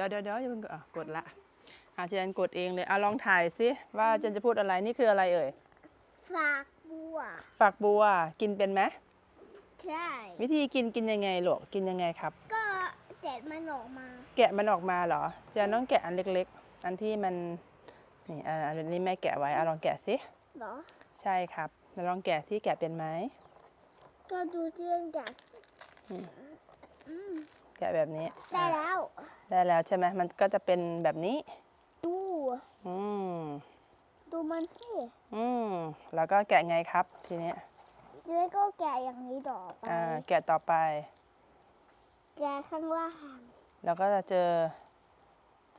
เดี๋ยวเดี๋ยวเดี๋ยวอย่าเพิ่งกดอะกดละอาเจนกดเองเลยอะลองถ่ายสิว่าเจนจะพูดอะไรนี่คืออะไรเอ่ยฝากบัว ฝักบัวกินเป็นไหมใช่ วิธีกินกินยังไงลูกกินยังไงครับ ก็แกะมันออกมา แกะมันออกมาเหรอเจนต้องแกะอันเล็ก ๆ อันที่มันนี่อะอันนี้แม่แกะไว้อะลองแกะสิเหรอ ใช่ครับแล้วลองแกะสิแกะเป็นไหมก็ดูเรื่องแกะอืมอืม แกะแบบนี้ได้อะแล้ว ได้แล้วใช่ไหมมันก็จะเป็นแบบนี้ ดู อืม ดูมันสิอืม แล้วก็แกะไงครับ ทีนี้เจ๊ก็แกะอย่างนี้ต่อไปอ่า แกะต่อไป แกะข้างล่าง แล้วก็จะเจอ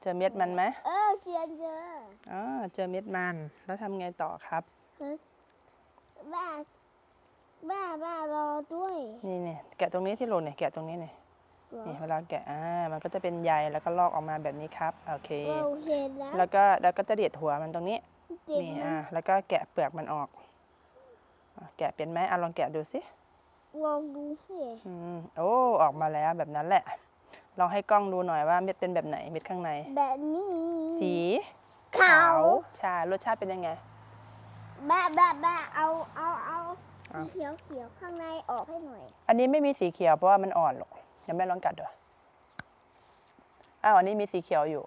เจอเม็ดมันไหมเออเจียนเจออ๋อเจอเม็ดมัน แล้วทำไงต่อครับ แม่แม่แม่รอด้วย นี่เนี่ยแกะตรงนี้ที่โหลนเนี่ย แกะตรงนี้เนี่ย เหรอนี่เวลาแกะอ่ามันก็จะเป็นใยแล้วก็ลอกออกมาแบบนี้ครับโอเค เราเห็นแล้วแล้วก็แล้วก็จะเด็ดหัวมันตรงนี้เจ็บนี่มัอ่านแล้วก็แกะเปลือกมันออกอะแกะเป็นไหมอะลองแกะดูสิลองดูสิอืมโอ้ออกมาแล้วแบบนั้นแหละลองให้กล้องดูหน่อยว่าเม็ดเป็นแบบไหนเม็ดข้างใน แบบนี้สีขาวใช่รสชาติเป็นยังไงแม่แม่แม่เอาเอาเอาเอาสีเขียวเขียวข้างในออกให้หน่อย อันนี้ไม่มีสีเขียวเพราะว่ามันอ่อนหรอกเดี๋ ยวแม่ลองกัดดูอ้าวอันนี้มีสีเขียวอยู่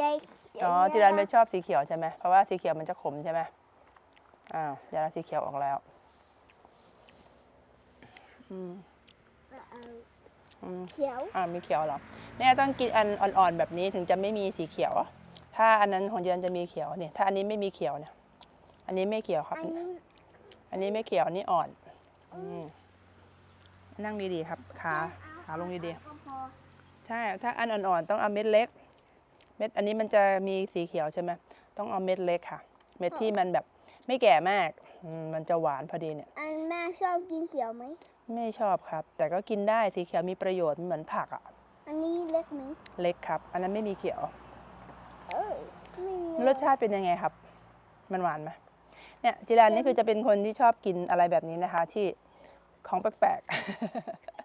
ยายอ๋อจีรันไม่ชอบสีเขียวใช่ไหมเพราะว่าสีเขียวมันจะขมใช่ไหมอ้าวจีรันสีเขียวออกแล้วอืมเอาอืมเขียวอ่ามีเขียวเหรอเนี่ยต้องกินอันอ่อนๆแบบนี้ถึงจะไม่มีสีเขียว ถ้าอันนั้นของจีรันจะมีเขียวเนี่ยถ้าอันนี้ไม่มีเขียวเนี่ย อันนี้ไม่เขียวครับ อันนี้อันนี้ไม่เขียวอันนี้อ่อน อืมนั่งดีๆครับขา ขาลงดีๆก็พอใช่ ถ้าอันอ่อนๆต้องเอาเม็ดเล็ก เม็ดอันนี้มันจะมีสีเขียวใช่ไหมต้องเอาเม็ดเล็กค่ะ เม็ดที่มันแบบไม่แก่มากอืมมันจะหวานพอดีเนี่ย อันแม่ชอบกินเขียวไหม ไม่ชอบครับ แต่ก็กินได้สีเขียวมีประโยชน์มันเหมือนผักอะอันนี้เล็กไหมเล็กครับ อันนั้นไม่มีเขียว เอ้ยไม่มีรสชาติเป็นยังไงครับ มันหวานไหมเนี่ยจิรานนี่คือจะเป็นคนที่ชอบกินอะไรแบบนี้นะคะ ที่ของแปลกอืม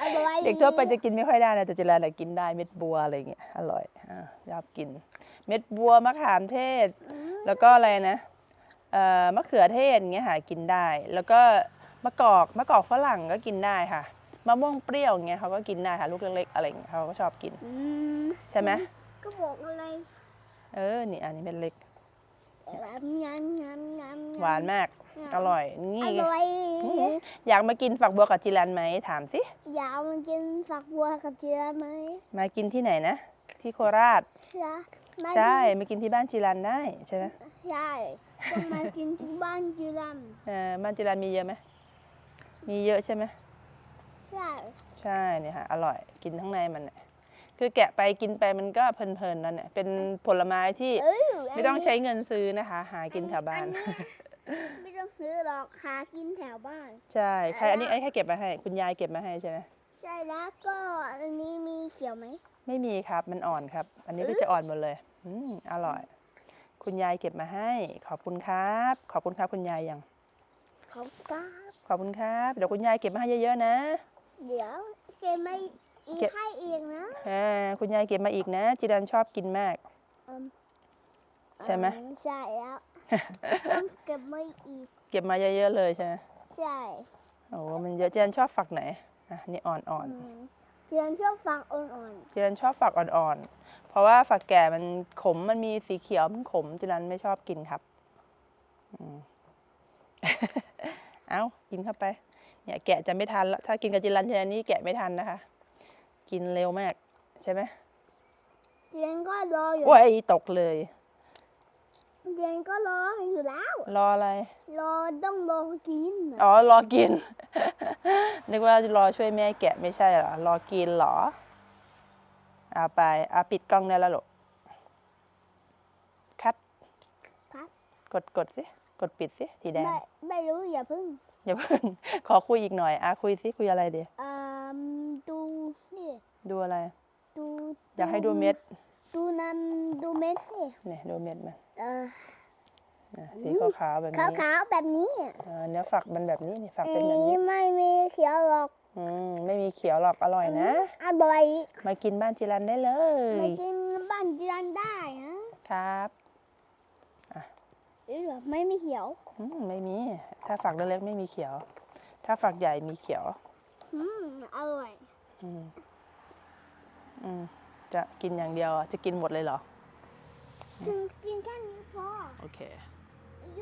อร่อยๆเด็กทั่วไปจะกินไม่ค่อยได้นะแต่จิรานน่ะกินได้เม็ดบัวอะไรอย่างเงี้ยอร่อยอ่าชอบกิน เม็ดบัวมะขามเทศอืมแล้วก็อะไรนะเอ่อมะเขือเทศอย่างเงี้ยหากินได้ แล้วก็มะกอกมะกอกฝรั่งก็กินได้ค่ะมะม่วงเปรี้ยวอย่างเงี้ยเขาก็กินได้ค่ะลูกเล็กๆอะไรอย่างเงี้ยเขาก็ชอบกิน อืมใช่ไหมก็บอกอะไรเออนี่อันนี้เป็นเล็ก แบบงั้นงั้นงั้นหวานมาก อร่อยอนี่ร่อย อื้อหืออยากมากินฝักบัวกับจิรันไหมถามสิอยากมากินฝักบัวกับเจียไหมมากินที่ไหนนะ ที่โคราชใช่มาใช่มากินที่บ้านจิรันได้ใช่ไหมใช่ก็มากินที่บ้านจีรัมเออบ้านจิรันมีเยอะไหมมีเยอะใช่ไหมใช่ใช่เนี่ยค่ะอร่อยกินข้างในมันน่ะคือแกะไปกินไปมันก็เพลินๆนั่นแหละเป็นผลไม้ที่เอ้ยไม่ต้องใช้เงินซื้อนะคะ หากินแถวบ้านอั ไม่ต้องซื้อหรอกหากินแถวบ้าน ใช่ใครอันนี้ไอ้ใครเก็บมาให้ คุณยายเก็บมาให้ใช่ไหมใช่แล้วก็อันนี้มีเขียวไหม ไม่มีครับมันอ่อนครับ อันนี้ก็จะอ่อนหมดเลย อืมอร่อย คุณยายเก็บมาให้ ขอบคุณครับ ขอบคุณครับคุณยายยังเขากล้าขอบคุณครับ เดี๋ยวคุณยายเก็บมาให้เยอะๆนะ เดี๋ยวเกมไม่อีกเก็บให้เองนะอ่าคุณยายเก็บมาอีกนะ จิรันชอบกินมากอืมใช่ไหมอืใช่แล้ว ต้อง เก็บไม่อีก เก็บมาเยอะๆเลยใช่ไหมใช่โอ้มันเยอะจิรันชอบฝักไหนอะนี่อ่อนอืมเจียนชอบฟังอ่อนๆจิรันชอบฝักอ่อนๆ เพราะว่าฝักแก่มันขมมันมีสีเขียวมันขมจิรันไม่ชอบกินครับอืม เอากินเข้าไป เนี่ย แกะจะไม่ทันแล้วถ้ากินกับจิรันทีนี้แกะไม่ทันนะคะ กินเร็วมาก ใช่ไหมๆเจียนก็รออยู่ โอ้ยตกเลย เจียนก็รออยู่แล้ว รออะไร รอต้องรอกินน่ะอ๋อรอกิน นึกว่ารอช่วยแม่แกะไม่ใช่เหรอ รอกินเหรอเอาไปเอาปิดกล้องได้แล้วหรอคัดครับกดกดสิกดปิดสิสีแดงไม่ไม่รู้อย่าเพิ่งอย่าเพิ่งขอคุยอีกหน่อยอะคุยสิคุยอะไรเดียอ่าดูนี่ดูอะไร ดูอยากให้ดูเม็ด ดูน้ำดูเม็ดสิเนี่ยดูเม็ดมัน เอออะสีขาวๆแบบขานี้วๆแบบนี้เออเนื้อฝักมันแบบนี้นี่ฝักอัเป็นนแบบนี้นี้ไม่มีเขียวหรอกอืมไม่มีเขียวหรอกอร่อยนะอร่อยมากินบ้านจิรันได้เลมายกินบ้านจีรันได้นะครับเอ้ยแบบไม่มีเขียวอืมไม่มี ถ้าฝักเล็กๆไม่มีเขียว ถ้าฝักใหญ่มีเขียว อืมอร่อยอืมอืมจะกินอย่างเดียวอะจะกินหมดเลยเหรอ กินกินแค่นี้พอ โอเค